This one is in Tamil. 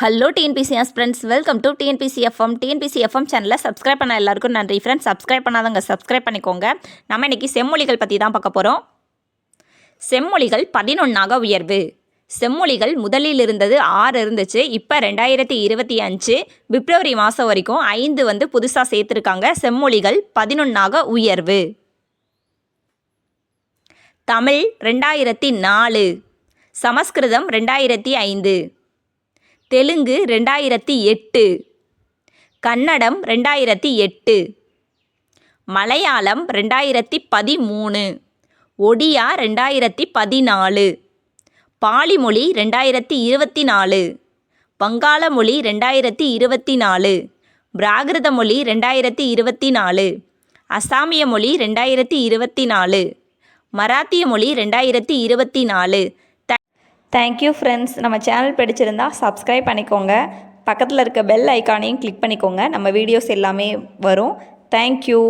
Hello TNPSC friends welcome to TNPSC FM TNPSC FM சேனலில் சப்ஸ்கிரைப் பண்ண எல்லாருக்கும் நன்றி ஃப்ரெண்ட்ஸ் சப்ஸ்கிரைப் பண்ணாதவங்க சப்ஸ்கிரைப் பண்ணிக்கோங்க. நம்ம இன்னைக்கு செம்மொழிகள் பற்றி தான் பார்க்க போகிறோம் செம்மொழிகள் பதினொன்றாக உயர்வு. செம்மொழிகள் முதலில் இருந்தது ஆறு இருந்துச்சு இப்போ ரெண்டாயிரத்தி இருபத்தி அஞ்சு பிப்ரவரி மாதம் வரைக்கும் ஐந்து வந்து புதுசாக சேர்த்துருக்காங்க. செம்மொழிகள் பதினொன்றாக உயர்வு. தமிழ் ரெண்டாயிரத்தி நாலு சமஸ்கிருதம் ரெண்டாயிரத்தி ஐந்து தெலுங்கு ரெண்டாயிரத்தி எட்டு. கன்னடம் ரெண்டாயிரத்தி எட்டு. மலையாளம் ரெண்டாயிரத்தி பதிமூணு. ஒடியா ரெண்டாயிரத்தி பதினாலு. பாலிமொழி ரெண்டாயிரத்தி இருபத்தி நாலு. வங்காள மொழி ரெண்டாயிரத்தி இருபத்தி நாலு. பிராகிருத மொழி ரெண்டாயிரத்தி இருபத்தி நாலு. அசாமிய மொழி ரெண்டாயிரத்தி இருபத்தி நாலு. மராத்திய மொழி ரெண்டாயிரத்தி இருபத்தி நாலு. தேங்க்யூ ஃப்ரெண்ட்ஸ் நம்ம சேனல் பிடிச்சிருந்தா சப்ஸ்கிரைப் பண்ணிக்கோங்க. பக்கத்தில் இருக்க பெல் ஐக்கானையும் கிளிக் பண்ணிக்கோங்க. நம்ம வீடியோஸ் எல்லாமே வரும். தேங்க்யூ